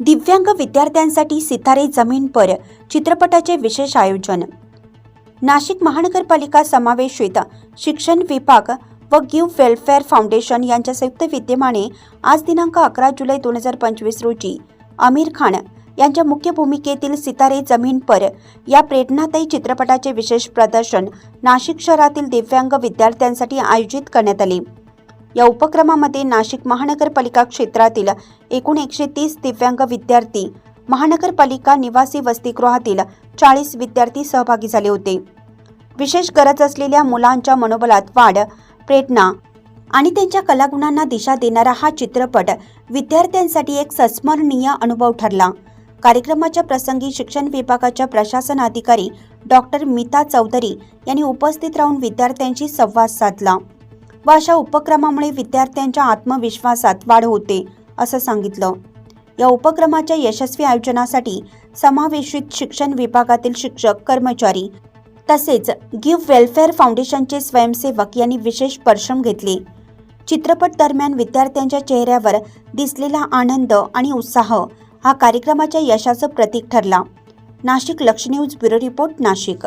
दिव्यांग विद्यार्थ्यांसाठी सितारे जमीन पर चित्रपटाचे विशेष आयोजन. नाशिक महानगरपालिका समावेशित शिक्षण विभाग व गिव्ह वेलफेअर फाउंडेशन यांच्या संयुक्त विद्यमाने आज दिनांक अकरा जुलै दोन हजार पंचवीस रोजी आमिर खान यांच्या मुख्य भूमिकेतील सितारे जमीन पर या प्रेरणादायी चित्रपटाचे विशेष प्रदर्शन नाशिक शहरातील दिव्यांग विद्यार्थ्यांसाठी आयोजित करण्यात आले. या उपक्रमामध्ये नाशिक महानगरपालिका क्षेत्रातील एकूण एकशे तीस दिव्यांग विद्यार्थी महानगरपालिका निवासी वसतिगृहातील चाळीस विद्यार्थी सहभागी झाले होते. विशेष गरज असलेल्या मुलांच्या मनोबलात वाढ प्रेरणा आणि त्यांच्या कलागुणांना दिशा देणारा हा चित्रपट विद्यार्थ्यांसाठी एक संस्मरणीय अनुभव ठरला. कार्यक्रमाच्या प्रसंगी शिक्षण विभागाच्या प्रशासन अधिकारी डॉक्टर मीता चौधरी यांनी उपस्थित राहून विद्यार्थ्यांशी संवाद साधला. व अशा उपक्रमामुळे विद्यार्थ्यांच्या आत्मविश्वासात वाढ होते असं सांगितलं. या उपक्रमाच्या यशस्वी आयोजनासाठी समावेशित शिक्षण विभागातील शिक्षक कर्मचारी तसेच गिव्ह वेलफेअर फाउंडेशनचे स्वयंसेवक यांनी विशेष परिश्रम घेतले. चित्रपट दरम्यान विद्यार्थ्यांच्या चेहऱ्यावर दिसलेला आनंद आणि उत्साह हा कार्यक्रमाच्या यशाचं प्रतीक ठरला. नाशिक लक्ष न्यूज ब्युरो रिपोर्ट नाशिक.